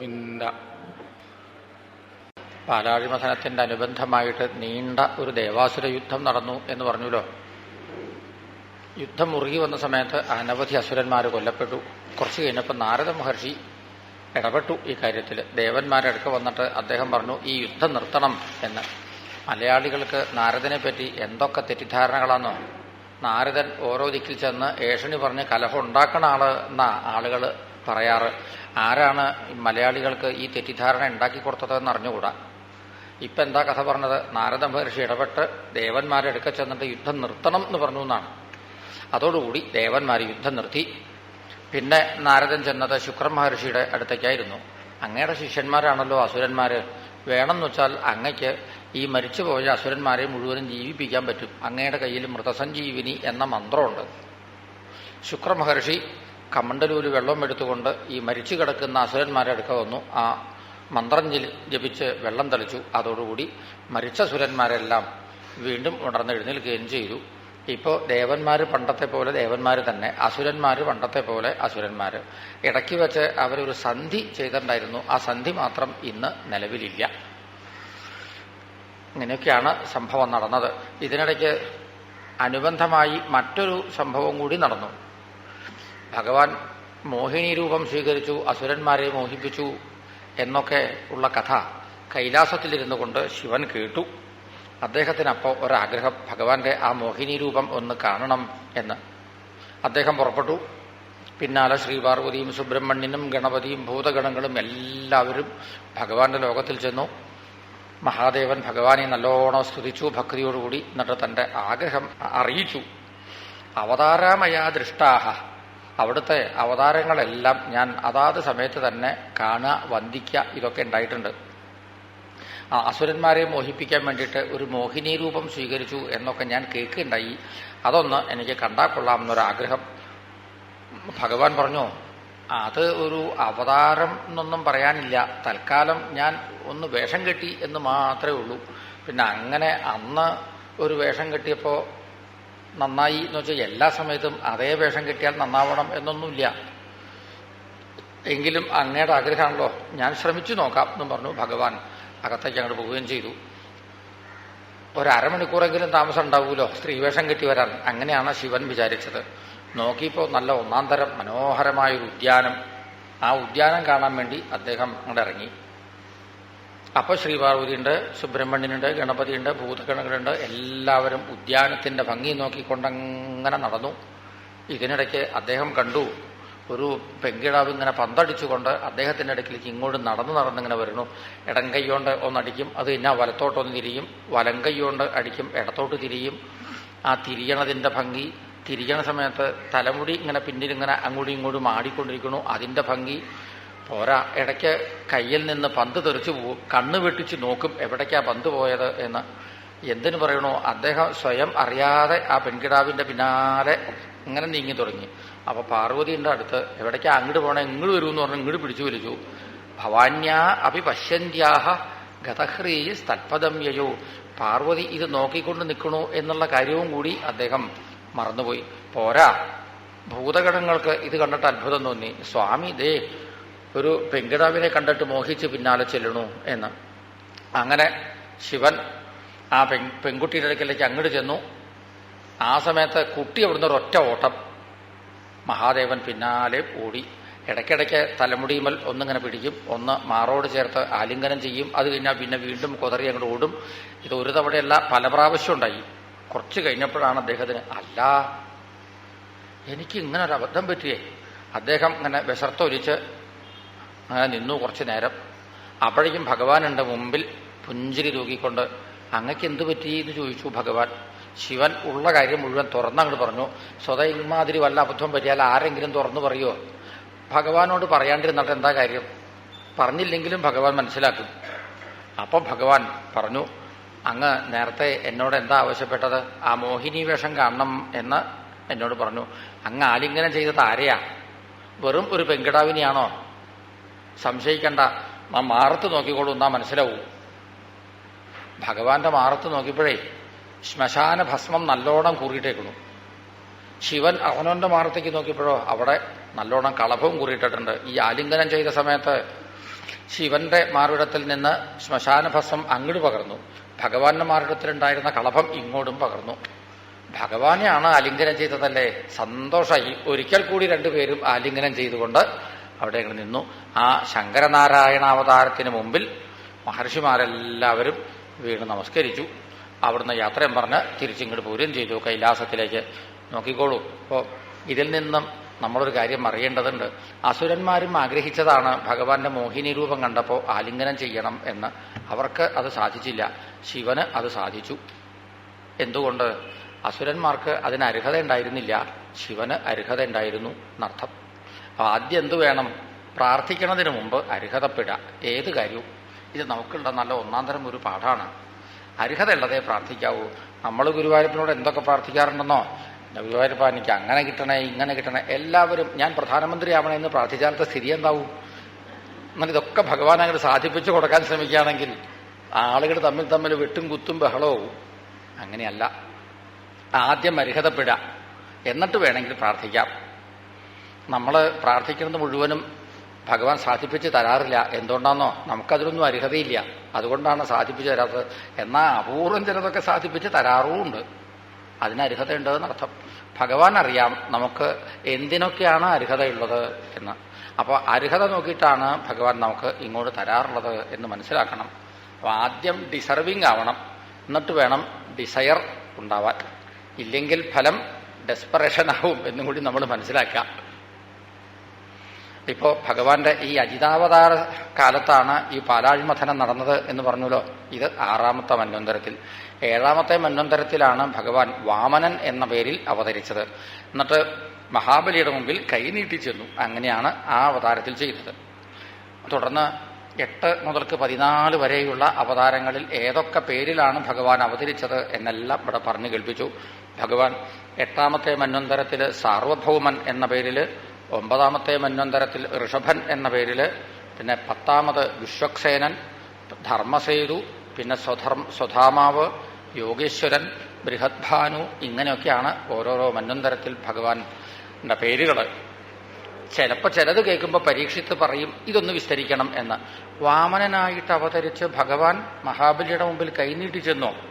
ഗോവിന്ദ പാലാഴിമഥനത്തിന്റെ അനുബന്ധമായിട്ട് നീണ്ട ഒരു ദേവാസുര യുദ്ധം നടന്നു എന്ന് പറഞ്ഞല്ലോ. യുദ്ധം മുറുകി വന്ന സമയത്ത് അനവധി അസുരന്മാർ കൊല്ലപ്പെട്ടു. കുറച്ച് കഴിഞ്ഞപ്പോൾ നാരദ മഹർഷി ഇടപെട്ടു ഈ കാര്യത്തിൽ ദേവന്മാരടുക്ക വന്നിട്ട് അദ്ദേഹം പറഞ്ഞു ഈ യുദ്ധം നിർത്തണം എന്ന്. മലയാളികൾക്ക് നാരദനെ പറ്റി എന്തൊക്കെ തെറ്റിദ്ധാരണകളാണോ നാരദൻ ഓരോ ദിക്കിൽ ചെന്ന് ഏഷണി പറഞ്ഞ് കലഹം ഉണ്ടാക്കണ ആൾ എന്നാ ആളുകൾ പറയാറ്. ആരാണ് മലയാളികൾക്ക് ഈ തെറ്റിദ്ധാരണ ഉണ്ടാക്കി കൊടുത്തതെന്ന് അറിഞ്ഞുകൂടാ. ഇപ്പം എന്താ കഥ പറഞ്ഞത്? നാരദ മഹർഷി ഇടപെട്ട് ദേവന്മാരെടുക്ക ചെന്നിട്ട് യുദ്ധം നിർത്തണം എന്ന് പറഞ്ഞു എന്നാണ്. അതോടുകൂടി ദേവന്മാർ യുദ്ധം നിർത്തി. പിന്നെ നാരദൻ ചെന്നത് ശുക്ര മഹർഷിയുടെ അടുത്തേക്കായിരുന്നു. അങ്ങയുടെ ശിഷ്യന്മാരാണല്ലോ അസുരന്മാര്. വേണമെന്ന് വെച്ചാൽ അങ്ങയ്ക്ക് ഈ മരിച്ചുപോയ അസുരന്മാരെ മുഴുവനും ജീവിപ്പിക്കാൻ പറ്റും. അങ്ങയുടെ കയ്യിൽ മൃതസഞ്ജീവിനി എന്ന മന്ത്രമുണ്ട്. ശുക്ര മഹർഷി കമണ്ടലൂര് വെള്ളം എടുത്തുകൊണ്ട് ഈ മരിച്ചു കിടക്കുന്ന അസുരന്മാരെ അടുക്ക വന്നു. ആ മന്ത്രം ജപിച്ച് വെള്ളം തളിച്ചു. അതോടുകൂടി മരിച്ച സുരന്മാരെല്ലാം വീണ്ടും ഉണർന്ന് എഴുന്നേൽക്കുകയും ചെയ്തു. ഇപ്പോൾ ദേവന്മാർ പണ്ടത്തെ പോലെ ദേവന്മാർ തന്നെ അസുരന്മാർ പണ്ടത്തെ പോലെ അസുരന്മാർ ഇടയ്ക്ക് വെച്ച് അവരൊരു സന്ധി ചെയ്തിട്ടുണ്ടായിരുന്നു. ആ സന്ധി മാത്രം ഇന്ന് നിലവിലില്ല. ഇങ്ങനെയൊക്കെയാണ് സംഭവം നടന്നത്. ഇതിനിടയ്ക്ക് അനുബന്ധമായി മറ്റൊരു സംഭവം കൂടി നടന്നു. ഭഗവാൻ മോഹിനി രൂപം സ്വീകരിച്ചു അസുരന്മാരെ മോഹിപ്പിച്ചു എന്നൊക്കെ ഉള്ള കഥ കൈലാസത്തിലിരുന്നു കൊണ്ട് ശിവൻ കേട്ടു. അദ്ദേഹത്തിനപ്പോൾ ഒരാഗ്രഹം ഭഗവാന്റെ ആ മോഹിനി രൂപം ഒന്ന് കാണണം എന്ന്. അദ്ദേഹം പുറപ്പെട്ടു. പിന്നാലെ ശ്രീപാർവതിയും സുബ്രഹ്മണ്യനും ഗണപതിയും ഭൂതഗണങ്ങളും എല്ലാവരും ഭഗവാന്റെ ലോകത്തിൽ ചെന്നു. മഹാദേവൻ ഭഗവാനെ നല്ലോണം സ്തുതിച്ചു ഭക്തിയോടുകൂടി എന്നിട്ട് തന്റെ ആഗ്രഹം അറിയിച്ചു. അവതാരമയാ ദൃഷ്ടാഹ. അവിടുത്തെ അവതാരങ്ങളെല്ലാം ഞാൻ അതാത് സമയത്ത് തന്നെ കാണുക വന്ദിക്കുക ഇതൊക്കെ ഉണ്ടായിട്ടുണ്ട്. ആ അസുരന്മാരെ മോഹിപ്പിക്കാൻ വേണ്ടിയിട്ട് ഒരു മോഹിനി രൂപം സ്വീകരിച്ചു എന്നൊക്കെ ഞാൻ കേൾക്കുകയുണ്ടായി. അതൊന്ന് എനിക്ക് കണ്ടാൽ കൊള്ളാം എന്നൊരാഗ്രഹം. ഭഗവാൻ പറഞ്ഞു അത് ഒരു അവതാരം എന്നൊന്നും പറയാനില്ല. തൽക്കാലം ഞാൻ ഒന്ന് വേഷം കെട്ടി എന്ന് മാത്രമേ ഉള്ളൂ. പിന്നെ അങ്ങനെ അന്ന് ഒരു വേഷം കെട്ടിയപ്പോൾ നന്നായി എന്ന് വെച്ചാൽ എല്ലാ സമയത്തും അതേ വേഷം കിട്ടിയാൽ നന്നാവണം എന്നൊന്നുമില്ല. എങ്കിലും അങ്ങയുടെ ആഗ്രഹമാണല്ലോ ഞാൻ ശ്രമിച്ചു നോക്കാം എന്നും പറഞ്ഞു ഭഗവാൻ അകത്തേക്ക് അങ്ങോട്ട് പോവുകയും ചെയ്തു. ഒരമണിക്കൂറെങ്കിലും താമസം ഉണ്ടാവുമല്ലോ സ്ത്രീവേഷം കിട്ടി വരാൻ. അങ്ങനെയാണ് ശിവൻ വിചാരിച്ചത്. നോക്കിയപ്പോൾ നല്ല ഒന്നാം തരം മനോഹരമായൊരു ഉദ്യാനം. ആ ഉദ്യാനം കാണാൻ വേണ്ടി അദ്ദേഹം അങ്ങോട്ട് ഇറങ്ങി. അപ്പോൾ ശ്രീപാർവതിയുണ്ട് സുബ്രഹ്മണ്യനുണ്ട് ഗണപതിയുണ്ട് ഭൂതഗണങ്ങളുണ്ട്. എല്ലാവരും ഉദ്യാനത്തിന്റെ ഭംഗി നോക്കിക്കൊണ്ടങ്ങനെ നടന്നു. ഇതിനിടയ്ക്ക് അദ്ദേഹം കണ്ടു. ഒരു പെങ്കിടാവ് ഇങ്ങനെ പന്തടിച്ചുകൊണ്ട് അദ്ദേഹത്തിന്റെ ഇടയ്ക്കിലേക്ക് ഇങ്ങോട്ട് നടന്നു നടന്നിങ്ങനെ വരുന്നു. ഇടം കൈകൊണ്ട് ഒന്നടിക്കും അത് പിന്നെ വലത്തോട്ടൊന്ന് തിരിയും. വലം കൈകൊണ്ട് അടിക്കും ഇടത്തോട്ട് തിരിയും. ആ തിരിയണതിന്റെ ഭംഗി തിരിയണ സമയത്ത് തലമുടി ഇങ്ങനെ പിന്നിലിങ്ങനെ അങ്ങോട്ടും ഇങ്ങോട്ടും ആടിക്കൊണ്ടിരിക്കുന്നു അതിന്റെ ഭംഗി പോരാ ഇടയ്ക്ക് കയ്യിൽ നിന്ന് പന്ത് തെറിച്ചു പോകും കണ്ണ് വെട്ടിച്ച് നോക്കും എവിടേക്കാ പന്ത് പോയത് എന്ന്. എന്തിനു പറയണോ? അദ്ദേഹം സ്വയം അറിയാതെ ആ പെൺകിടാവിന്റെ പിന്നാലെ ഇങ്ങനെ നീങ്ങി തുടങ്ങി. അപ്പൊ പാർവതിയുടെ അടുത്ത് എവിടേക്കാ അങ്ങോട്ട് പോണേ? ഇങ്ങോട്ട് വരുമെന്ന് പറഞ്ഞ് ഇങ്ങോട്ട് പിടിച്ചു വലിച്ചു. ഭവാന്യാ അഭി പശ്യന്ത്യാഹ ഗതഹ്രീ തൽപദം യയോ പാർവതി ഇത് നോക്കിക്കൊണ്ട് നിൽക്കണോ എന്നുള്ള കാര്യവും കൂടി അദ്ദേഹം മറന്നുപോയി. പോരാ ഭൂതഗണങ്ങൾക്ക് ഇത് കണ്ടിട്ട് അത്ഭുതം തോന്നി. സ്വാമി ദേ ഒരു പെങ്കിടാവിനെ കണ്ടിട്ട് മോഹിച്ച് പിന്നാലെ ചെല്ലണു എന്ന്. അങ്ങനെ ശിവൻ ആ പെൺ പെൺകുട്ടിയുടെ അടുക്കലേക്ക് അങ്ങോട്ട് ചെന്നു. ആ സമയത്ത് കുട്ടി അവിടുന്ന് ഒരൊറ്റ ഓട്ടം. മഹാദേവൻ പിന്നാലെ ഓടി. ഇടയ്ക്കിടയ്ക്ക് തലമുടിയുമൽ ഒന്നിങ്ങനെ പിടിക്കും. ഒന്ന് മാറോട് ചേർത്ത് ആലിംഗനം ചെയ്യും. അത് കഴിഞ്ഞാൽ പിന്നെ വീണ്ടും കുതറി അങ്ങോട്ട് ഓടും. ഇത് ഒരു തവണയല്ല പല പ്രാവശ്യം ഉണ്ടായി. കുറച്ച് കഴിഞ്ഞപ്പോഴാണ് അദ്ദേഹത്തിന് അല്ല എനിക്ക് ഇങ്ങനെ ഒരു അബദ്ധം പറ്റിയേ. അദ്ദേഹം ഇങ്ങനെ വിശർത്തൊലിച്ച് അങ്ങനെ നിന്നു കുറച്ചു നേരം. അപ്പോഴേക്കും ഭഗവാനുണ്ട് മുമ്പിൽ പുഞ്ചിരി തൂക്കിക്കൊണ്ട് അങ്ങക്ക് എന്തു പറ്റി? എന്ന് ചോദിച്ചു ഭഗവാൻ. ശിവൻ ഉള്ള കാര്യം മുഴുവൻ തുറന്നങ്ങോട്ട് പറഞ്ഞു. സ്വതം ഇമാതിരി വല്ല അബദ്ധം പറ്റിയാൽ ആരെങ്കിലും തുറന്നു പറയുമോ ഭഗവാനോട് പറയാണ്ടിരുന്നിട്ട് എന്താ കാര്യം? പറഞ്ഞില്ലെങ്കിലും ഭഗവാൻ മനസ്സിലാക്കും. അപ്പൊ ഭഗവാൻ പറഞ്ഞു അങ്ങ് നേരത്തെ എന്നോട് എന്താ ആവശ്യപ്പെട്ടത്? ആ മോഹിനി വേഷം കാണണം എന്ന് എന്നോട് പറഞ്ഞു. അങ്ങ് ആലിംഗനം ചെയ്തത് ആരെയാ? വെറും ഒരു പെങ്കിടാവിനെയാണോ സംശയിക്കണ്ട. നാം മാറത്ത് നോക്കിക്കോളൂ എന്നാ മനസ്സിലാവും. ഭഗവാന്റെ മാറത്ത് നോക്കിയപ്പോഴേ ശ്മശാന ഭസ്മം നല്ലോണം കൂറിയിട്ടേക്കണു ശിവൻ അവനവന്റെ മാറത്തേക്ക് നോക്കിയപ്പോഴോ അവിടെ നല്ലോണം കളഭവും കൂറിയിട്ടിട്ടുണ്ട്. ഈ ആലിംഗനം ചെയ്ത സമയത്ത് ശിവന്റെ മാറിടത്തിൽ നിന്ന് ശ്മശാന ഭസ്മം അങ്ങോട്ട് പകർന്നു. ഭഗവാന്റെ മാറിടത്തിലുണ്ടായിരുന്ന കളഭം ഇങ്ങോട്ടും പകർന്നു. ഭഗവാനെയാണ് ആലിംഗനം ചെയ്തതല്ലേ? സന്തോഷമായി ഒരിക്കൽ കൂടി രണ്ടുപേരും ആലിംഗനം ചെയ്തുകൊണ്ട് അവിടെ ഞങ്ങൾ നിന്നു. ആ ശങ്കരനാരായണ അവതാരത്തിന് മുമ്പിൽ മഹർഷിമാരെല്ലാവരും വീണ് നമസ്കരിച്ചു. അവിടുന്ന് യാത്രയും പറഞ്ഞ് തിരിച്ചിങ്ങോട്ട് പോരുകയും ചെയ്തു. കൈലാസത്തിലേക്ക് നോക്കിക്കോളൂ. അപ്പോൾ ഇതിൽ നിന്നും നമ്മളൊരു കാര്യം അറിയേണ്ടതുണ്ട്. അസുരന്മാരും ആഗ്രഹിച്ചതാണ് ഭഗവാന്റെ മോഹിനി രൂപം കണ്ടപ്പോൾ ആലിംഗനം ചെയ്യണം എന്ന്. അവർക്ക് അത് സാധിച്ചില്ല. ശിവന് അത് സാധിച്ചു. എന്തുകൊണ്ട്? അസുരന്മാർക്ക് അതിന് അർഹത ഉണ്ടായിരുന്നില്ല. ശിവന് അർഹത ഉണ്ടായിരുന്നു. എന്നർത്ഥം. ആദ്യം എന്തു വേണം? പ്രാർത്ഥിക്കുന്നതിന് മുമ്പ് അർഹതപ്പെടുക ഏത് കാര്യവും. ഇത് നമുക്കുള്ള നല്ല ഒന്നാം തരം ഒരു പാഠമാണ്. അർഹതയുള്ളതേ പ്രാർത്ഥിക്കാവൂ. നമ്മൾ ഗുരുവായൂരപ്പനോട് എന്തൊക്കെ പ്രാർത്ഥിക്കാറുണ്ടെന്നോ? ഗുരുവായൂരപ്പ എനിക്ക് അങ്ങനെ കിട്ടണേ ഇങ്ങനെ കിട്ടണേ. എല്ലാവരും ഞാൻ പ്രധാനമന്ത്രി ആവണേ എന്ന് പ്രാർത്ഥിച്ചാലത്തെ സ്ഥിതി എന്താവും? എന്നാൽ ഇതൊക്കെ ഭഗവാൻ അങ്ങോട്ട് സാധിപ്പിച്ചു കൊടുക്കാൻ ശ്രമിക്കുകയാണെങ്കിൽ ആളുകൾ തമ്മിൽ തമ്മിൽ വെട്ടും കുത്തും ബഹളവും അങ്ങനെയല്ല. ആദ്യം അർഹതപ്പെടുക എന്നിട്ട് വേണമെങ്കിൽ പ്രാർത്ഥിക്കാം. നമ്മൾ പ്രാർത്ഥിക്കുന്നത് മുഴുവനും ഭഗവാൻ സാധിപ്പിച്ച് തരാറില്ല. എന്തുകൊണ്ടാണെന്നോ നമുക്കതിലൊന്നും അർഹതയില്ല. അതുകൊണ്ടാണ് സാധിപ്പിച്ച് തരാത്തത്. എന്നാൽ അപൂർവം ചിലതൊക്കെ സാധിപ്പിച്ച് തരാറുമുണ്ട്. അതിന് അർഹതയുണ്ട് എന്നർത്ഥം. ഭഗവാൻ അറിയാം നമുക്ക് എന്തിനൊക്കെയാണ് അർഹതയുള്ളത് എന്ന്. അപ്പോൾ അർഹത നോക്കിയിട്ടാണ് ഭഗവാൻ നമുക്ക് ഇങ്ങോട്ട് തരാറുള്ളത് എന്ന് മനസ്സിലാക്കണം. അപ്പോൾ ആദ്യം ഡിസർവിങ് ആവണം. എന്നിട്ട് വേണം ഡിസയർ ഉണ്ടാവാൻ. ഇല്ലെങ്കിൽ ഫലം ഡെസ്പറേഷൻ ആവും എന്നും കൂടി നമ്മൾ മനസ്സിലാക്കാം. ഇപ്പോ ഭഗവാന്റെ ഈ അജിതാവതാര കാലത്താണ് ഈ പാലാഴിമഥനം നടന്നത് എന്ന് പറഞ്ഞല്ലോ. ഇത് ആറാമത്തെ മന്വന്തരത്തിൽ. ഏഴാമത്തെ മന്വന്തരത്തിലാണ് ഭഗവാൻ വാമനൻ എന്ന പേരിൽ അവതരിച്ചത്. എന്നിട്ട് മഹാബലിയുടെ മുമ്പിൽ കൈനീട്ടി ചെന്നു. അങ്ങനെയാണ് ആ അവതാരത്തിൽ ചെയ്തത്. തുടർന്ന് എട്ട് മുതൽക്ക് പതിനാല് വരെയുള്ള അവതാരങ്ങളിൽ ഏതൊക്കെ പേരിലാണ് ഭഗവാൻ അവതരിച്ചത് എന്നെല്ലാം ഇവിടെ പറഞ്ഞു കേൾപ്പിച്ചു. ഭഗവാൻ എട്ടാമത്തെ മന്വന്തരത്തിൽ സാർവഭൗമൻ എന്ന പേരിൽ ഒമ്പതാമത്തെ മന്വന്തരത്തിൽ ഋഷഭൻ എന്ന പേരിൽ പിന്നെ പത്താമത് വിശ്വക്സേനൻ ധർമ്മസേതു പിന്നെ സ്വധർമ്മ സ്വധാമാവ് യോഗേശ്വരൻ ബൃഹദ്ഭാനു ഇങ്ങനെയൊക്കെയാണ് ഓരോരോ മന്വന്തരത്തിൽ ഭഗവാന്റെ പേരുകൾ ചിലപ്പോൾ ചിലത് കേൾക്കുമ്പോൾ പരീക്ഷിത്ത് പറയും ഇതൊന്ന് വിസ്തരിക്കണം എന്ന്. വാമനനായിട്ട് അവതരിച്ച് ഭഗവാൻ മഹാബലിയുടെ മുമ്പിൽ കൈനീട്ടി ചെന്നോ.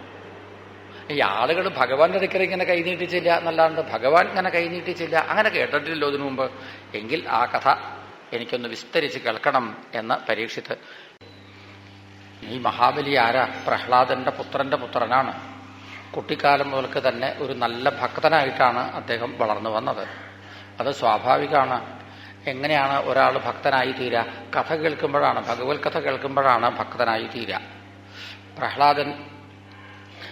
ഈ ആളുകൾ ഭഗവാന്റെ അടുക്കൽ ഇങ്ങനെ കൈനീട്ടിച്ചില്ല എന്നല്ലാണ്ട് ഭഗവാൻ ഇങ്ങനെ കൈനീട്ടിച്ചില്ല അങ്ങനെ കേട്ടിട്ടില്ലോ ഇതിനു മുമ്പ്. എങ്കിൽ ആ കഥ എനിക്കൊന്ന് വിസ്തരിച്ച് കേൾക്കണം എന്ന് പരീക്ഷിത് ഈ മഹാബലി ആരാ? പ്രഹ്ലാദന്റെ പുത്രന്റെ പുത്രനാണ്. കുട്ടിക്കാലം മുതൽക്ക് തന്നെ ഒരു നല്ല ഭക്തനായിട്ടാണ് അദ്ദേഹം വളർന്നു വന്നത്. അത് സ്വാഭാവികമാണ്. എങ്ങനെയാണ് ഒരാൾ ഭക്തനായി തീരുക കഥ കേൾക്കുമ്പോഴാണ് ഭഗവത് കഥ കേൾക്കുമ്പോഴാണ് ഭക്തനായി തീരുക പ്രഹ്ലാദൻ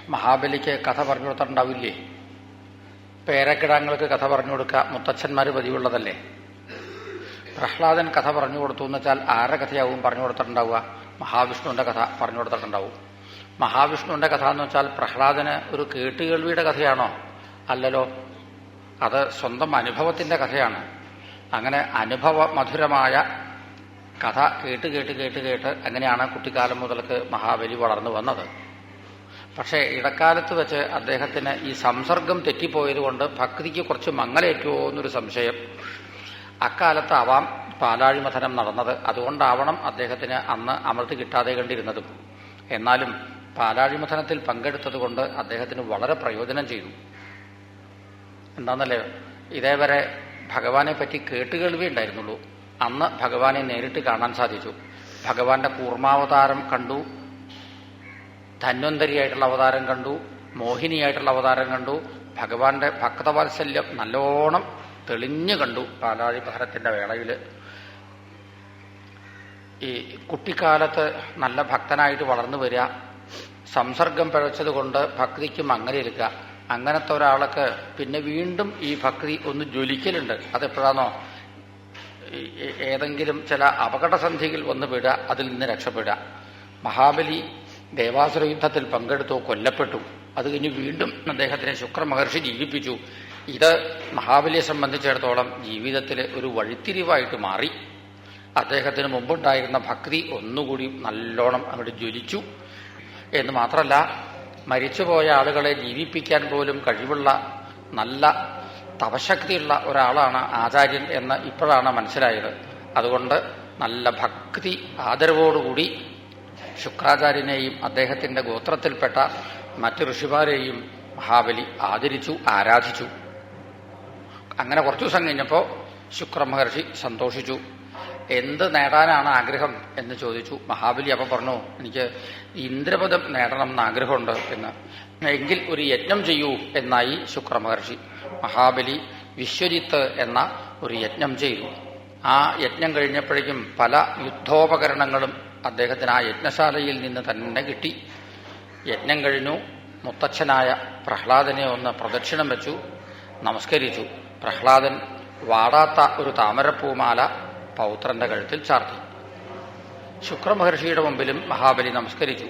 മഹാബലിക്ക് കഥ പറഞ്ഞു കൊടുത്തിട്ടുണ്ടാവില്ലേ? പേരക്കിടാങ്ങൾക്ക് കഥ പറഞ്ഞു കൊടുക്കുക മുത്തച്ഛന്മാർ പതിവുള്ളതല്ലേ? പ്രഹ്ലാദൻ കഥ പറഞ്ഞു കൊടുത്തു എന്ന് വെച്ചാൽ ആരുടെ കഥയാവും പറഞ്ഞു കൊടുത്തിട്ടുണ്ടാവുക? മഹാവിഷ്ണുവിന്റെ കഥ പറഞ്ഞു കൊടുത്തിട്ടുണ്ടാവും. മഹാവിഷ്ണുവിന്റെ കഥ എന്ന് വെച്ചാൽ പ്രഹ്ലാദന് ഒരു കേട്ടുകേൾവിയുടെ കഥയാണോ? അല്ലല്ലോ. അത് സ്വന്തം അനുഭവത്തിന്റെ കഥയാണ്. അങ്ങനെ അനുഭവ മധുരമായ കഥ കേട്ട് കേട്ട് കേട്ട് കേട്ട് അങ്ങനെയാണ് കുട്ടിക്കാലം മുതൽക്ക് മഹാബലി വളർന്നു വന്നത്? പക്ഷേ ഇടക്കാലത്ത് വെച്ച് അദ്ദേഹത്തിന് ഈ സംസർഗം തെറ്റിപ്പോയതുകൊണ്ട് ഭക്തിക്ക് കുറച്ച് മങ്ങലേറ്റുമോ എന്നൊരു സംശയം. അക്കാലത്ത് അക്കാലത്താവാം പാലാഴിമഥനം നടന്നത്. അതുകൊണ്ടാവണം അദ്ദേഹത്തിന് അന്ന് അമൃത് കിട്ടാതെ കണ്ടിരുന്നതും. എന്നാലും പാലാഴിമഥനത്തിൽ പങ്കെടുത്തത് കൊണ്ട് അദ്ദേഹത്തിന് വളരെ പ്രയോജനം ചെയ്തു. എന്താണെന്നല്ലേ ഇതേവരെ ഭഗവാനെ പറ്റി കേട്ടുകേൾവി ഉണ്ടായിരുന്നുള്ളൂ. അന്ന് ഭഗവാനെ നേരിട്ട് കാണാൻ സാധിച്ചു. ഭഗവാന്റെ കൂർമാവതാരം കണ്ടു. ധന്വന്തരിയായിട്ടുള്ള അവതാരം കണ്ടു മോഹിനിയായിട്ടുള്ള അവതാരം കണ്ടു ഭഗവാന്റെ ഭക്തവാത്സല്യം നല്ലോണം തെളിഞ്ഞു കണ്ടു പാലാഴി പഹരത്തിന്റെ വേളയിൽ ഈ കുട്ടിക്കാലത്ത് നല്ല ഭക്തനായിട്ട് വളർന്നു വരിക സംസർഗം പിഴച്ചത് കൊണ്ട് അങ്ങനെ ഇരിക്കുക. അങ്ങനത്തെ ഒരാൾക്ക് പിന്നെ വീണ്ടും ഈ ഭക്തി ഒന്ന് ജ്വലിക്കലുണ്ട്. അതെപ്പോഴാണോ ഏതെങ്കിലും ചില അപകടസന്ധികൾ വന്ന് വിടുക അതിൽ നിന്ന് രക്ഷപ്പെടുക. മഹാബലി ദേവാസുര യുദ്ധത്തിൽ പങ്കെടുത്തു കൊല്ലപ്പെട്ടു. അത് കഴിഞ്ഞ് വീണ്ടും അദ്ദേഹത്തിനെ ശുക്ര മഹർഷി ജീവിപ്പിച്ചു. ഇത് മഹാബലിയെ സംബന്ധിച്ചിടത്തോളം ജീവിതത്തിലെ ഒരു വഴിത്തിരിവായിട്ട് മാറി. അദ്ദേഹത്തിന് മുമ്പുണ്ടായിരുന്ന ഭക്തി ഒന്നുകൂടി നല്ലോണം അങ്ങോട്ട് ജ്വലിച്ചു. എന്ന് മാത്രമല്ല മരിച്ചുപോയ ആളുകളെ ജീവിപ്പിക്കാൻ പോലും കഴിവുള്ള നല്ല തപശക്തിയുള്ള ഒരാളാണ് ആചാര്യൻ എന്ന് ഇപ്പോഴാണ് മനസ്സിലായത്. അതുകൊണ്ട് നല്ല ഭക്തി ആദരവോടുകൂടി ശുക്രാചാര്യനെയും അദ്ദേഹത്തിന്റെ ഗോത്രത്തിൽപ്പെട്ട മറ്റു ഋഷിമാരെയും മഹാബലി ആദരിച്ചു ആരാധിച്ചു. അങ്ങനെ കുറച്ചു ദിവസം കഴിഞ്ഞപ്പോൾ ശുക്രമഹർഷി സന്തോഷിച്ചു. എന്ത് നേടാനാണ് ആഗ്രഹം എന്ന് ചോദിച്ചു. മഹാബലി അപ്പം പറഞ്ഞു എനിക്ക് ഇന്ദ്രപദം നേടണം എന്ന് ആഗ്രഹമുണ്ട് എന്ന്. എങ്കിൽ ഒരു യജ്ഞം ചെയ്യൂ എന്നായി ശുക്രമഹർഷി. മഹാബലി വിശ്വജിത്ത് എന്ന ഒരു യജ്ഞം ചെയ്തു. ആ യജ്ഞം കഴിഞ്ഞപ്പോഴേക്കും പല യുദ്ധോപകരണങ്ങളും അദ്ദേഹത്തിന് ആ യജ്ഞശാലയിൽ നിന്ന് തന്നെ കിട്ടി. യജ്ഞം കഴിഞ്ഞു. മുത്തച്ഛനായ പ്രഹ്ലാദനെ ഒന്ന് പ്രദക്ഷിണം വെച്ചു. നമസ്കരിച്ചു. പ്രഹ്ലാദൻ വാടാത്ത ഒരു താമരപ്പൂമാല പൗത്രന്റെ കഴുത്തിൽ ചാർത്തി. ശുക്രമഹർഷിയുടെ മുമ്പിലും മഹാബലി നമസ്കരിച്ചു.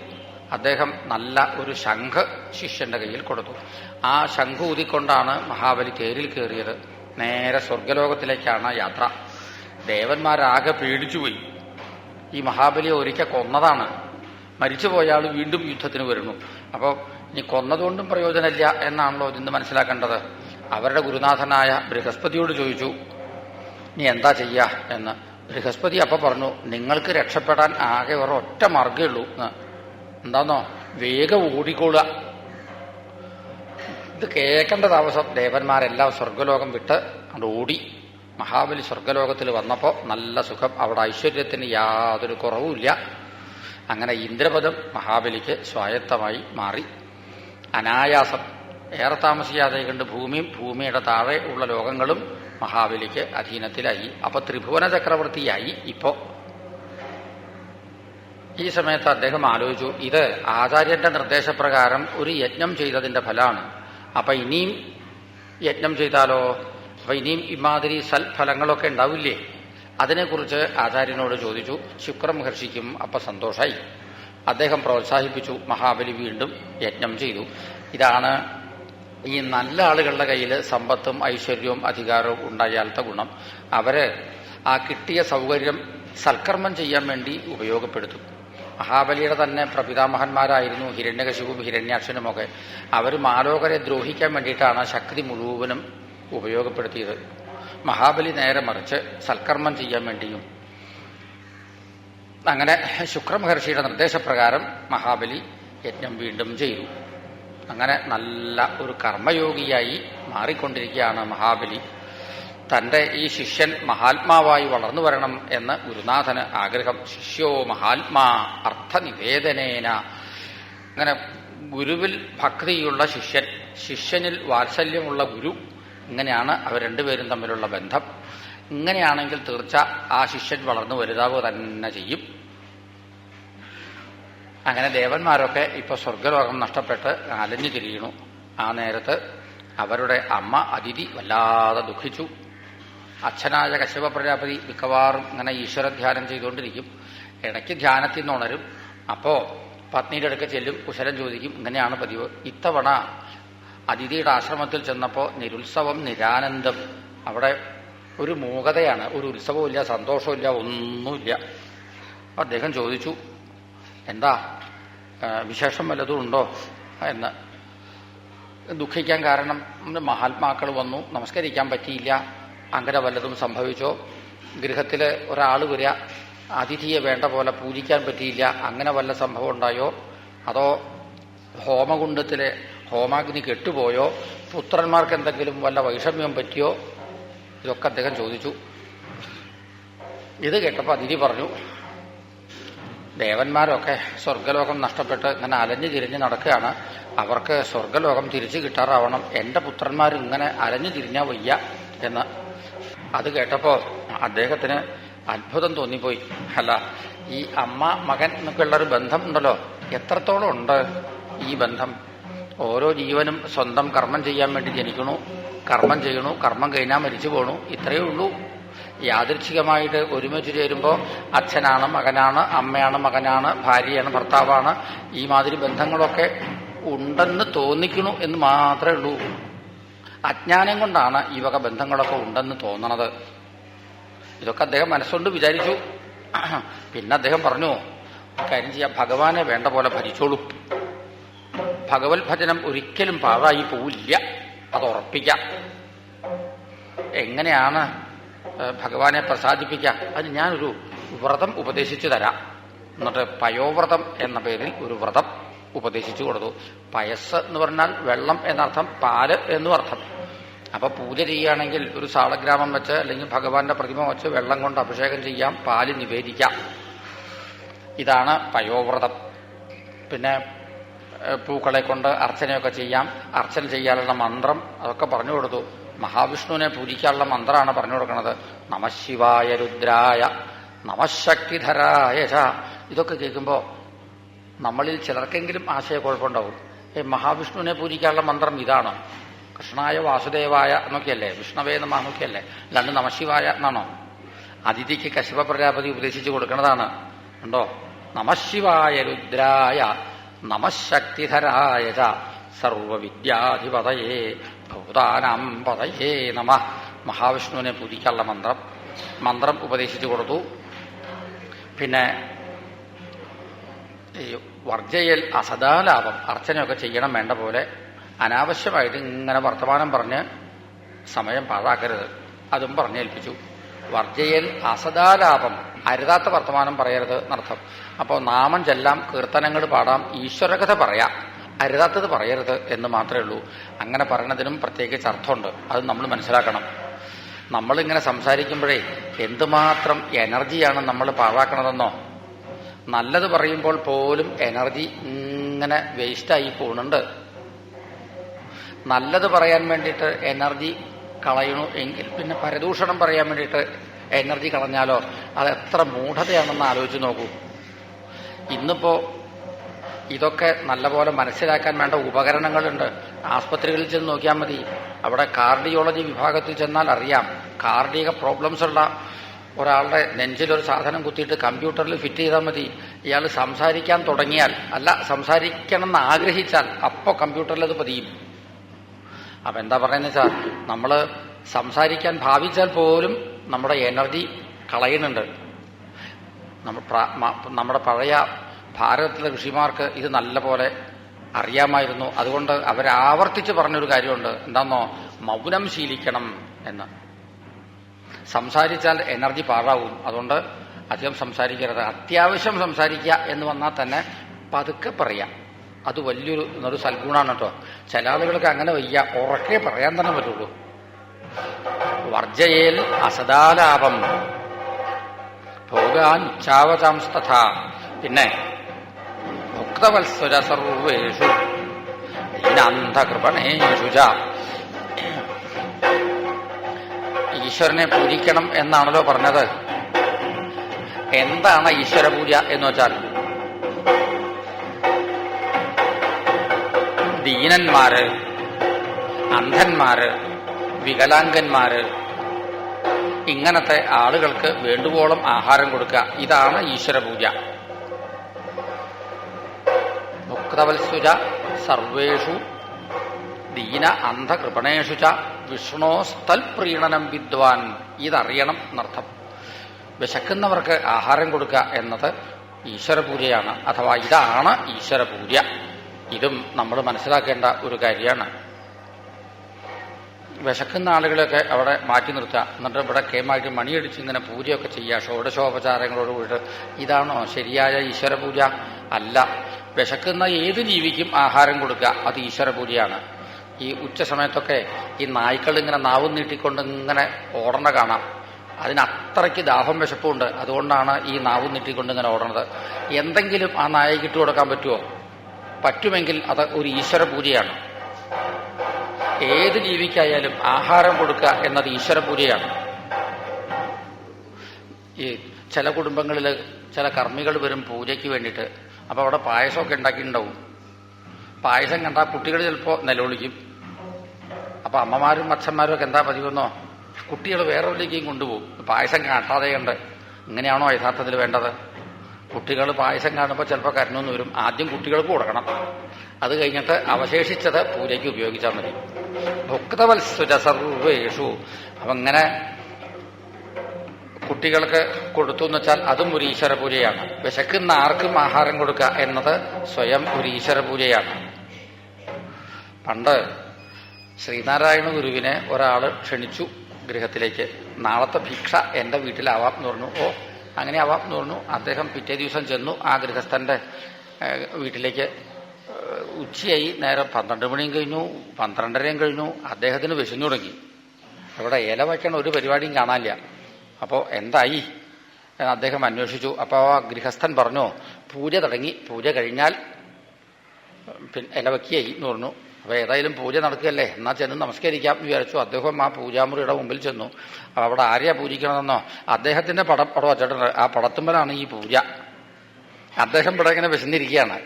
അദ്ദേഹം നല്ല ഒരു ശംഖ് ശിഷ്യന്റെ കയ്യിൽ കൊടുത്തു. ആ ശംഖ് ഊതിക്കൊണ്ടാണ് മഹാബലി തേരിൽ കയറിയത്. നേരെ സ്വർഗലോകത്തിലേക്കാണ് യാത്ര. ദേവന്മാരാകെ പേടിച്ചുപോയി. ഈ മഹാബലിയെ ഒരിക്കൽ കൊന്നതാണ്. മരിച്ചു പോയാൾ വീണ്ടും യുദ്ധത്തിന് വരുന്നു. അപ്പോൾ ഇനി കൊന്നതുകൊണ്ടും പ്രയോജനമില്ല എന്നാണല്ലോ ഇതിന്ന് മനസ്സിലാക്കേണ്ടത്. അവരുടെ ഗുരുനാഥനായ ബൃഹസ്പതിയോട് ചോദിച്ചു നീ എന്താ ചെയ്യുക എന്ന്. ബൃഹസ്പതി അപ്പൊ പറഞ്ഞു നിങ്ങൾക്ക് രക്ഷപ്പെടാൻ ആകെ ഒരൊറ്റ മാർഗേ ഉള്ളൂ. എന്ന്. എന്താന്നോ? വേഗം ഓടിക്കൊള്ളുക ഇത് കേൾക്കേണ്ട താമസം ദേവന്മാരെല്ലാം സ്വർഗലോകം വിട്ട് അങ്ങോട്ട് ഓടി. മഹാബലി സ്വർഗലോകത്തിൽ വന്നപ്പോൾ നല്ല സുഖം. അവിടെ ഐശ്വര്യത്തിന് യാതൊരു കുറവുമില്ല അങ്ങനെ ഇന്ദ്രപദം മഹാബലിക്ക് സ്വായത്തമായി മാറി. അനായാസം ഏറെ താമസിയാതെ കണ്ട് ഭൂമിയും ഭൂമിയുടെ താഴെ ഉള്ള ലോകങ്ങളും മഹാബലിക്ക് അധീനത്തിലായി. അപ്പൊ ത്രിഭുവന ചക്രവർത്തിയായി ഇപ്പോ. ഈ സമയത്ത് അദ്ദേഹം ആലോചിച്ചു ഇത് ആചാര്യന്റെ നിർദ്ദേശപ്രകാരം ഒരു യജ്ഞം ചെയ്തതിന്റെ ഫലമാണ് അപ്പൊ ഇനിയും യജ്ഞം ചെയ്താലോ? അപ്പൊ ഇനിയും ഇമാതിരി സൽഫലങ്ങളൊക്കെ ഉണ്ടാവില്ലേ? അതിനെക്കുറിച്ച് ആചാര്യനോട് ചോദിച്ചു. ശുക്രമഹർഷിക്കും അപ്പൊ സന്തോഷമായി അദ്ദേഹം പ്രോത്സാഹിപ്പിച്ചു. മഹാബലി വീണ്ടും യജ്ഞം ചെയ്തു. ഇതാണ് ഈ നല്ല ആളുകളുടെ കയ്യിൽ സമ്പത്തും ഐശ്വര്യവും അധികാരവും ഉണ്ടായാലത്തെ ഗുണം. അവർ ആ കിട്ടിയ സൗകര്യം സൽക്കർമ്മം ചെയ്യാൻ വേണ്ടി ഉപയോഗപ്പെടുത്തും. മഹാബലിയുടെ തന്നെ പ്രപിതാമഹന്മാരായിരുന്നു. ഹിരണ്യകശിവും ഹിരണ്യാക്ഷനുമൊക്കെ. അവർ മാലോകരെ ദ്രോഹിക്കാൻ വേണ്ടിയിട്ടാണ് ശക്തി മുഴുവനും ഉപയോഗപ്പെടുത്തിയത്. മഹാബലി നേരെ മറിച്ച് സൽക്കർമ്മം ചെയ്യാൻ വേണ്ടിയും അങ്ങനെ ശുക്രമഹർഷിയുടെ നിർദ്ദേശപ്രകാരം മഹാബലി യജ്ഞം വീണ്ടും ചെയ്തു. അങ്ങനെ നല്ല ഒരു കർമ്മയോഗിയായി മാറിക്കൊണ്ടിരിക്കുകയാണ് മഹാബലി. തന്റെ ഈ ശിഷ്യൻ മഹാത്മാവായി വളർന്നു വരണം എന്ന് ഗുരുനാഥന് ആഗ്രഹം. ശിഷ്യോ മഹാത്മാ അർത്ഥനിവേദനേന. അങ്ങനെ ഗുരുവിൽ ഭക്തിയുള്ള ശിഷ്യൻ ശിഷ്യനിൽ വാത്സല്യമുള്ള ഗുരു ഇങ്ങനെയാണ് അവർ രണ്ടുപേരും തമ്മിലുള്ള ബന്ധം. ഇങ്ങനെയാണെങ്കിൽ തീർച്ച ആ ശിഷ്യൻ വളർന്നു വലുതാവുക തന്നെ ചെയ്യും. അങ്ങനെ ദേവന്മാരൊക്കെ ഇപ്പൊ സ്വർഗലോകം നഷ്ടപ്പെട്ട് അലഞ്ഞു തിരിയണു ആ നേരത്ത് അവരുടെ അമ്മ അതിഥി വല്ലാതെ ദുഃഖിച്ചു. അച്ഛനായ കശ്യപ പ്രജാപതി മിക്കവാറും ഇങ്ങനെ ഈശ്വരധ്യാനം ചെയ്തുകൊണ്ടിരിക്കും. ഇടയ്ക്ക് ധ്യാനത്തിൽ നിന്ന് ഉണരും. അപ്പോ പത്നിയുടെ അടുക്ക ചെല്ലും കുശലം ചോദിക്കും. ഇങ്ങനെയാണ് പതിവ്. ഇത്തവണ അതിഥിയുടെ ആശ്രമത്തിൽ ചെന്നപ്പോൾ നിരുത്സവം നിരാനന്ദം. അവിടെ ഒരു മൂകതയാണ്. ഒരു ഉത്സവമില്ല സന്തോഷമില്ല ഒന്നുമില്ല. അദ്ദേഹം ചോദിച്ചു എന്താ വിശേഷം വല്ലതും ഉണ്ടോ? എന്ന്. ദുഃഖിക്കാൻ കാരണം മഹാത്മാക്കൾ വന്നു. നമസ്കരിക്കാൻ പറ്റിയില്ല. അങ്ങനെ വല്ലതും സംഭവിച്ചോ? ഗൃഹത്തിൽ ഒരാൾ വരിക അതിഥിയെ വേണ്ട പോലെ പൂജിക്കാൻ പറ്റിയില്ല. അങ്ങനെ വല്ല സംഭവം ഉണ്ടായോ? അതോ ഹോമകുണ്ടത്തിലെ ഹോമാഗ്നി കെട്ടുപോയോ? പുത്രന്മാർക്ക് എന്തെങ്കിലും വല്ല വൈഷമ്യം പറ്റിയോ? ഇതൊക്കെ അദ്ദേഹം ചോദിച്ചു. ഇത് കേട്ടപ്പോൾ അതിരി പറഞ്ഞു ദേവന്മാരൊക്കെ സ്വർഗലോകം നഷ്ടപ്പെട്ട് ഇങ്ങനെ അലഞ്ഞു തിരിഞ്ഞ് നടക്കുകയാണ്. അവർക്ക് സ്വർഗലോകം തിരിച്ചു കിട്ടാറാവണം. എന്റെ പുത്രന്മാർ ഇങ്ങനെ അലഞ്ഞു തിരിഞ്ഞാ വയ്യ എന്ന്. അത് കേട്ടപ്പോൾ അദ്ദേഹത്തിന് അത്ഭുതം തോന്നിപ്പോയി. അല്ല ഈ അമ്മ മകൻ എന്നൊക്കെയുള്ളൊരു ബന്ധം ഉണ്ടല്ലോ. എത്രത്തോളം ഉണ്ട് ഈ ബന്ധം? ഓരോ ജീവനും സ്വന്തം കർമ്മം ചെയ്യാൻ വേണ്ടി ജനിക്കണു. കർമ്മം ചെയ്യണു. കർമ്മം കഴിഞ്ഞാൽ മരിച്ചു പോണു. ഇത്രയേ ഉള്ളൂ. യാദൃച്ഛികമായിട്ട് ഒരുമിച്ച് ചേരുമ്പോൾ അച്ഛനാണ് മകനാണ് അമ്മയാണ് മകനാണ് ഭാര്യയാണ് ഭർത്താവാണ്. ഈ മാതിരി ബന്ധങ്ങളൊക്കെ ഉണ്ടെന്ന് തോന്നിക്കണു എന്ന് മാത്രമേ ഉള്ളൂ. അജ്ഞാനം കൊണ്ടാണ് ഈ വക ബന്ധങ്ങളൊക്കെ ഉണ്ടെന്ന് തോന്നണത്. ഇതൊക്കെ അദ്ദേഹം മനസ്സുകൊണ്ട് വിചാരിച്ചു. പിന്നെ അദ്ദേഹം പറഞ്ഞു കാര്യം ചെയ്യാം. ഭഗവാനെ വേണ്ട പോലെ ഭരിച്ചോളൂ. ഭഗവത് ഭജനം ഒരിക്കലും പാഴായി പോവില്ല. അത് ഉറപ്പിക്കാം. എങ്ങനെയാണ് ഭഗവാനെ പ്രസാദിപ്പിക്കുക അത് ഞാനൊരു വ്രതം ഉപദേശിച്ചു തരാം. എന്നിട്ട് പയോവ്രതം എന്ന പേരിൽ ഒരു വ്രതം ഉപദേശിച്ചു കൊടുത്തു. പയസ് എന്ന് പറഞ്ഞാൽ വെള്ളം എന്നർത്ഥം പാൽ എന്നും അർത്ഥം. അപ്പൊ പൂജ ചെയ്യുകയാണെങ്കിൽ ഒരു സാളഗ്രാമം വെച്ച് അല്ലെങ്കിൽ ഭഗവാന്റെ പ്രതിമ വെച്ച് വെള്ളം കൊണ്ട് അഭിഷേകം ചെയ്യാം പാൽ നിവേദിക്കാം. ഇതാണ് പയോവ്രതം. പിന്നെ പൂക്കളെ കൊണ്ട് അർച്ചനയൊക്കെ ചെയ്യാം. അർച്ചന ചെയ്യാനുള്ള മന്ത്രം അതൊക്കെ പറഞ്ഞു കൊടുത്തു. മഹാവിഷ്ണുവിനെ പൂജിക്കാനുള്ള മന്ത്രമാണ് പറഞ്ഞു കൊടുക്കുന്നത് നമശിവായ രുദ്രായ നമശക്തിധരായ ഇതൊക്കെ കേൾക്കുമ്പോൾ നമ്മളിൽ ചിലർക്കെങ്കിലും ആശയക്കുഴപ്പമുണ്ടാവും. ഏ മഹാവിഷ്ണുവിനെ പൂജിക്കാനുള്ള മന്ത്രം ഇതാണ്. കൃഷ്ണായ വാസുദേവായ എന്നൊക്കെയല്ലേ? വിഷ്ണവേ നമ എന്നൊക്കെയല്ലേ? അല്ലാണ്ട് നമശിവായ എന്നാണോ? അതിഥിക്ക് കശിപ പ്രജാപതി ഉപദേശിച്ചു കൊടുക്കുന്നതാണ് ഉണ്ടോ? നമശിവായ രുദ്രായ. നമശക്തിധരായ സർവവിദ്യാധിപതയേ ഭൂതാനാം പതയേ നമ. മഹാവിഷ്ണുവിനെ പൂജിക്കാനുള്ള മന്ത്രം. മന്ത്രം ഉപദേശിച്ചു കൊടുത്തു. പിന്നെ ഈ വർജയൽ അസദാലാപം അർച്ചനയൊക്കെ ചെയ്യണം വേണ്ട പോലെ അനാവശ്യമായിട്ട് ഇങ്ങനെ വർത്തമാനം പറഞ്ഞ് സമയം പാഴാക്കരുത്. അതും പറഞ്ഞേൽപ്പിച്ചു. വർജയൽ അസദാലാപം അരുതാത്ത വർത്തമാനം പറയരുത് എന്നർത്ഥം. അപ്പോൾ നാമം ചെല്ലാം കീർത്തനങ്ങൾ പാടാം ഈശ്വരകഥ പറയാം. അരുതാത്തത് പറയരുത് എന്ന് മാത്രമേ ഉള്ളൂ. അങ്ങനെ പറയണതിനും പ്രത്യേകിച്ച് അർത്ഥമുണ്ട്. അത് നമ്മൾ മനസ്സിലാക്കണം. നമ്മളിങ്ങനെ സംസാരിക്കുമ്പോഴേ എന്തുമാത്രം എനർജിയാണ് നമ്മൾ പാഴാക്കണതെന്നോ? നല്ലത് പറയുമ്പോൾ പോലും എനർജി ഇങ്ങനെ വേസ്റ്റായി പോകുന്നുണ്ട് നല്ലത് പറയാൻ വേണ്ടിയിട്ട് എനർജി കളയണു എങ്കിൽ പിന്നെ പരദൂഷണം പറയാൻ വേണ്ടിയിട്ട് എനർജി കളഞ്ഞാലോ? അത് എത്ര മൂഢതയാണെന്ന് ആലോചിച്ച് നോക്കൂ. ഇന്നിപ്പോ ഇതൊക്കെ നല്ലപോലെ മനസ്സിലാക്കാൻ വേണ്ട ഉപകരണങ്ങളുണ്ട്. ആസ്പത്രികളിൽ ചെന്ന് നോക്കിയാൽ മതി. അവിടെ കാർഡിയോളജി വിഭാഗത്തിൽ ചെന്നാൽ അറിയാം. കാർഡിക പ്രോബ്ലംസ് ഉള്ള ഒരാളുടെ നെഞ്ചിലൊരു സാധനം കുത്തിയിട്ട് കമ്പ്യൂട്ടറിൽ ഫിറ്റ് ചെയ്താൽ മതി. ഇയാൾ സംസാരിക്കാൻ തുടങ്ങിയാൽ അല്ല സംസാരിക്കണം എന്ന് ആഗ്രഹിച്ചാൽ അപ്പോൾ കമ്പ്യൂട്ടറിൽ അത് പതിയും. അപ്പം എന്താ പറയുന്നത് വെച്ചാൽ നമ്മൾ സംസാരിക്കാൻ ഭാവിച്ചാൽ പോലും നമ്മുടെ എനർജി കളയുന്നുണ്ട്. നമ്മ നമ്മുടെ പഴയ ഭാരതത്തിലെ ഋഷിമാർക്ക് ഇത് നല്ലപോലെ അറിയാമായിരുന്നു. അതുകൊണ്ട് അവരാവർത്തിച്ച് പറഞ്ഞൊരു കാര്യമുണ്ട്. എന്താണെന്നോ മൗനം ശീലിക്കണം എന്ന്. സംസാരിച്ചാൽ എനർജി പാഴാവും. അതുകൊണ്ട് അധികം സംസാരിക്കരുത്. അത്യാവശ്യം സംസാരിക്കുക എന്ന് വന്നാൽ തന്നെ പതുക്കെ പറയാം. അത് വലിയൊരു സൽഗുണാണ് കേട്ടോ. ചില ആളുകൾക്ക് അങ്ങനെ വയ്യ. ഉറക്കെ പറയാൻ തന്നെ പറ്റുള്ളൂ. വർജയേൽ അസദാലാപം. ഭോഗാൻ ഉച്ചാവചാംസ്തഥ പിന്നെ ഭുക്തവത്സര സർവേഷു ദീനാന്ധകൃപണേഷു ച. ഈശ്വരനെ പൂജിക്കണം എന്നാണല്ലോ പറഞ്ഞത്. എന്താണ് ഈശ്വര പൂജ എന്ന് വെച്ചാൽ? ദീനന്മാര് അന്ധന്മാര് വികലാംഗന്മാര് ഇങ്ങനത്തെ ആളുകൾക്ക് വേണ്ടുവോളം ആഹാരം കൊടുക്കുക. ഇതാണ് ഈശ്വര പൂജ മുക്തവത്സുര സർവേഷു ദീന അന്ധകൃപണേഷു ച വിഷ്ണോ സ്ഥൽപ്രീണനം വിദ്വാൻ. ഇതറിയണം എന്നർത്ഥം. വിശക്കുന്നവർക്ക് ആഹാരം കൊടുക്കുക എന്നത് ഈശ്വര പൂജയാണ് അഥവാ ഇതാണ് ഈശ്വര പൂജ ഇതും നമ്മൾ മനസ്സിലാക്കേണ്ട ഒരു കാര്യമാണ്. വിശക്കുന്ന ആളുകളെയൊക്കെ അവിടെ മാറ്റി നിർത്തുക. എന്നിട്ട് ഇവിടെ കേമായിട്ട് മണിയടിച്ച് ഇങ്ങനെ പൂജയൊക്കെ ചെയ്യുക. ഷോഡശോപചാരങ്ങളോട് കൂടിയിട്ട് ഇതാണോ ശരിയായ ഈശ്വര പൂജ അല്ല. വിശക്കുന്ന ഏത് ജീവിക്കും ആഹാരം കൊടുക്കുക? അത് ഈശ്വര പൂജയാണ് ഈ ഉച്ച സമയത്തൊക്കെ ഈ നായ്ക്കൾ ഇങ്ങനെ നാവും നീട്ടിക്കൊണ്ട് ഇങ്ങനെ ഓടണ കാണാം. അതിനത്രയ്ക്ക് ദാഹം വിശപ്പുണ്ട്. അതുകൊണ്ടാണ് ഈ നാവും നീട്ടിക്കൊണ്ട് ഇങ്ങനെ ഓടണത്. എന്തെങ്കിലും ആ ഇട്ട് കൊടുക്കാൻ പറ്റുമോ? പറ്റുമെങ്കിൽ അത് ഒരു ഈശ്വര പൂജയാണ് ഏത് ജീവിക്കായാലും ആഹാരം കൊടുക്കുക എന്നത് ഈശ്വരപൂജയാണ്. ഈ ചില കുടുംബങ്ങളിൽ ചില കർമ്മികൾ വരും പൂജയ്ക്ക് വേണ്ടിയിട്ട്. അപ്പോൾ അവിടെ പായസമൊക്കെ ഉണ്ടാക്കിയിട്ടുണ്ടാവും. പായസം കണ്ടാൽ കുട്ടികൾ ചിലപ്പോൾ നിലവിളിക്കും. അപ്പോൾ അമ്മമാരും അച്ഛന്മാരും ഒക്കെ എന്താ പതിവെന്നോ? കുട്ടികൾ വേറെ ഒരിക്കലും കൊണ്ടുപോകും. പായസം കാട്ടാതെ കണ്ട്. ഇങ്ങനെയാണോ യഥാർത്ഥത്തിൽ വേണ്ടത്? കുട്ടികൾ പായസം കാണുമ്പോൾ ചിലപ്പോൾ കരണമെന്ന് വരും. ആദ്യം കുട്ടികൾക്ക് കൊടുക്കണം അത് കഴിഞ്ഞിട്ട് അവശേഷിച്ചത് പൂജയ്ക്ക് ഉപയോഗിച്ചാൽ മതി. ഭുക്തവത്സുജ സർവേഷു. അപ്പം ഇങ്ങനെ കുട്ടികൾക്ക് കൊടുത്തു എന്ന് വെച്ചാൽ അതും ഒരു ഈശ്വര പൂജയാണ്. വിശക്കുന്ന ആർക്കും ആഹാരം കൊടുക്കുക എന്നത് സ്വയം ഒരു ഈശ്വര പൂജയാണ്. പണ്ട് ശ്രീനാരായണ ഗുരുവിനെ ഒരാൾ ക്ഷണിച്ചു ഗൃഹത്തിലേക്ക്. നാളത്തെ ഭിക്ഷ എന്റെ വീട്ടിലാവാം എന്ന് പറഞ്ഞു. ഓ അങ്ങനെ ആവാം എന്ന് പറഞ്ഞു അദ്ദേഹം പിറ്റേ ദിവസം ചെന്നു. ആ ഗൃഹസ്ഥന്റെ വീട്ടിലേക്ക് ഉച്ചയായി. നേരം പന്ത്രണ്ട് മണിയും കഴിഞ്ഞു. പന്ത്രണ്ടരയും കഴിഞ്ഞു. അദ്ദേഹത്തിന് വിശന്നു തുടങ്ങി. അവിടെ ഇല വയ്ക്കണ ഒരു പരിപാടിയും കാണാനില്ല. അപ്പോൾ എന്തായി? അദ്ദേഹം അന്വേഷിച്ചു. അപ്പോൾ ആ ഗൃഹസ്ഥൻ പറഞ്ഞു പൂജ തുടങ്ങി. പൂജ കഴിഞ്ഞാൽ പിന്നെ ഇല വയ്ക്കുകയായി എന്ന് പറഞ്ഞു. അപ്പോൾ ഏതായാലും പൂജ നടക്കുകയല്ലേ? എന്നാൽ ചെന്ന് നമസ്കരിക്കാം വിചാരിച്ചു. അദ്ദേഹം ആ പൂജാമുറിയുടെ മുമ്പിൽ ചെന്നു. അവിടെ ആരെയാ പൂജിക്കണമെന്നോ? അദ്ദേഹത്തിന്റെ പടം പടം വച്ചിട്ടുണ്ട്. ആ പടത്തുമ്പലാണ് ഈ പൂജ. അദ്ദേഹം ഇവിടെ ഇങ്ങനെ വിശന്നിരിക്കുകയാണ്.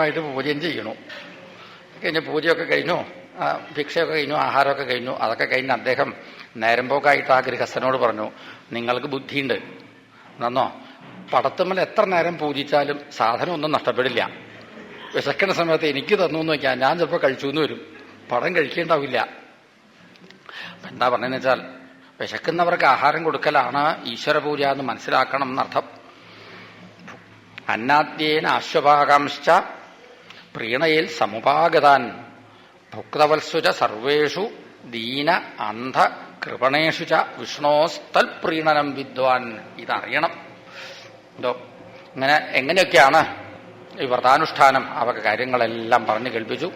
ആയിട്ട് പൂജയും ചെയ്യണു കഴിഞ്ഞ് പൂജയൊക്കെ കഴിഞ്ഞു. ഭിക്ഷയൊക്കെ കഴിഞ്ഞു ആഹാരമൊക്കെ കഴിഞ്ഞു. അതൊക്കെ കഴിഞ്ഞ് അദ്ദേഹം നേരമ്പോക്കായിട്ട് ആ ഗൃഹസ്ഥനോട് പറഞ്ഞു നിങ്ങൾക്ക് ബുദ്ധിയുണ്ട്. നന്നോ? പടത്തുമ്മൽ എത്ര നേരം പൂജിച്ചാലും സാധനം ഒന്നും നഷ്ടപ്പെടില്ല. വിശക്കണ സമയത്ത് എനിക്ക് തന്നു എന്ന് വയ്ക്കാം ഞാൻ ചിലപ്പോൾ കഴിച്ചു എന്ന് വരും. പടം കഴിക്കേണ്ടാവില്ല. എന്താ പറഞ്ഞതെന്ന് വെച്ചാൽ വിശക്കുന്നവർക്ക് ആഹാരം കൊടുക്കലാണ് ഈശ്വരപൂജ എന്ന് മനസ്സിലാക്കണം എന്നർത്ഥം. അന്നാദ്യേന അശ്വപാകാംശ്ച പ്രീണയിൽ സമുപാഗതാൻ. ഭുക്തവത്സുച സർവേഷു ദീന അന്ധ കൃപണേഷു ച വിഷ്ണോസ്തൽ പ്രീണനം വിദ്വാൻ. ഇതറിയണം. എന്തോ അങ്ങനെ എങ്ങനെയൊക്കെയാണ് ഈ വ്രതാനുഷ്ഠാനം അവർക്ക് കാര്യങ്ങളെല്ലാം പറഞ്ഞു കേൾപ്പിച്ചു.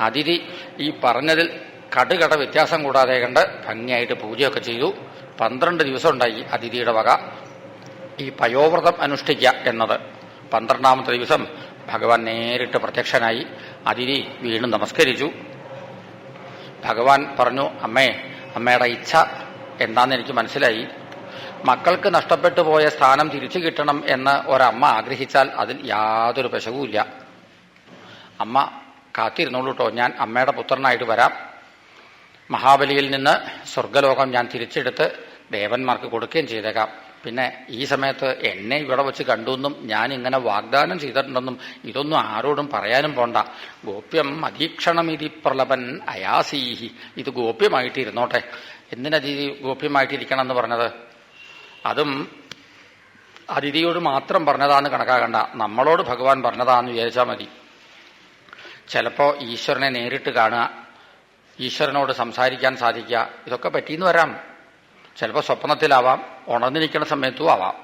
അതിഥി ഈ പറഞ്ഞതിൽ കടുകട വ്യത്യാസം കൂടാതെ കണ്ട് ഭംഗിയായിട്ട് പൂജയൊക്കെ ചെയ്തു. പന്ത്രണ്ട് ദിവസം ഉണ്ടായി അതിഥിയുടെ വക. ഈ പയോവ്രതം അനുഷ്ഠിക്കുക എന്നത്. പന്ത്രണ്ടാമത്തെ ദിവസം ഭഗവാൻ നേരിട്ട് പ്രത്യക്ഷനായി അതിഥി വീണ്ടും നമസ്കരിച്ചു. ഭഗവാൻ പറഞ്ഞു അമ്മേ അമ്മയുടെ ഇച്ഛ എന്താണെന്ന് എനിക്ക് മനസ്സിലായി. മക്കൾക്ക് നഷ്ടപ്പെട്ടു പോയ സ്ഥാനം തിരിച്ചു കിട്ടണം എന്ന് ഒരമ്മ ആഗ്രഹിച്ചാൽ അതിൽ യാതൊരു പശവുമില്ല അമ്മ കാത്തിരുന്നോളൂ കേട്ടോ ഞാൻ അമ്മയുടെ പുത്രനായിട്ട് വരാം. മഹാബലിയിൽ നിന്ന് സ്വർഗലോകം ഞാൻ തിരിച്ചെടുത്ത് ദേവന്മാർക്ക് കൊടുക്കുകയും ചെയ്തേക്കാം. പിന്നെ ഈ സമയത്ത് എന്നെ ഇവിടെ വെച്ച് കണ്ടുവെന്നും ഞാൻ ഇങ്ങനെ വാഗ്ദാനം ചെയ്തിട്ടുണ്ടെന്നും ഇതൊന്നും ആരോടും പറയാനും പോണ്ട. ഗോപ്യം അധീക്ഷണമിതി പ്രലപൻ അയാസീഹി. ഇത് ഗോപ്യമായിട്ട് ഇരുന്നോട്ടെ ഗോപ്യമായിട്ടിരിക്കണം എന്ന് പറഞ്ഞത്? അതും അതിഥിയോട് മാത്രം പറഞ്ഞതാന്ന് കണക്കാക്കണ്ട. നമ്മളോട് ഭഗവാൻ പറഞ്ഞതാന്ന് വിചാരിച്ചാൽ മതി. ചിലപ്പോ ഈശ്വരനെ നേരിട്ട് കാണുക ഈശ്വരനോട് സംസാരിക്കാൻ സാധിക്കുക ഇതൊക്കെ പറ്റിയെന്ന് വരാം. ചിലപ്പോൾ സ്വപ്നത്തിലാവാം ഉണർന്നിരിക്കുന്ന സമയത്തും ആവാം.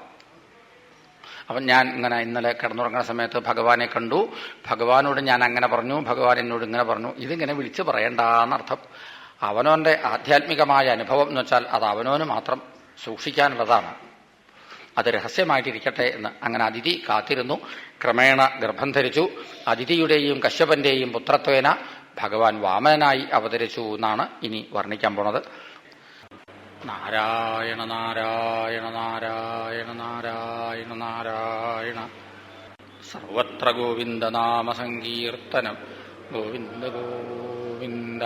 അപ്പം ഞാൻ ഇങ്ങനെ ഇന്നലെ കിടന്നുറങ്ങുന്ന സമയത്ത് ഭഗവാനെ കണ്ടു. ഭഗവാനോട് ഞാൻ അങ്ങനെ പറഞ്ഞു ഭഗവാൻ എന്നോട് ഇങ്ങനെ പറഞ്ഞു. ഇതിങ്ങനെ വിളിച്ചു പറയണ്ടെന്നർത്ഥം. അവനവന്റെ ആധ്യാത്മികമായ അനുഭവം എന്ന് വെച്ചാൽ അത് അവനവന് മാത്രം സൂക്ഷിക്കാനുള്ളതാണ് അത് രഹസ്യമായിട്ടിരിക്കട്ടെ എന്ന് അങ്ങനെ അതിഥി കാത്തിരുന്നു. ക്രമേണ ഗർഭം ധരിച്ചു. അതിഥിയുടെയും കശ്യപന്റെയും പുത്രത്വേന ഭഗവാൻ വാമനായി അവതരിച്ചു എന്നാണ് ഇനി വർണിക്കാൻ പോണത്. നാരായണ നാരായണ നാരായണ നാരായണ നാരായണ. സർവത്ര ഗോവിന്ദ നാമ സങ്കീർത്തനം. ഗോവിന്ദ ഗോവിന്ദ.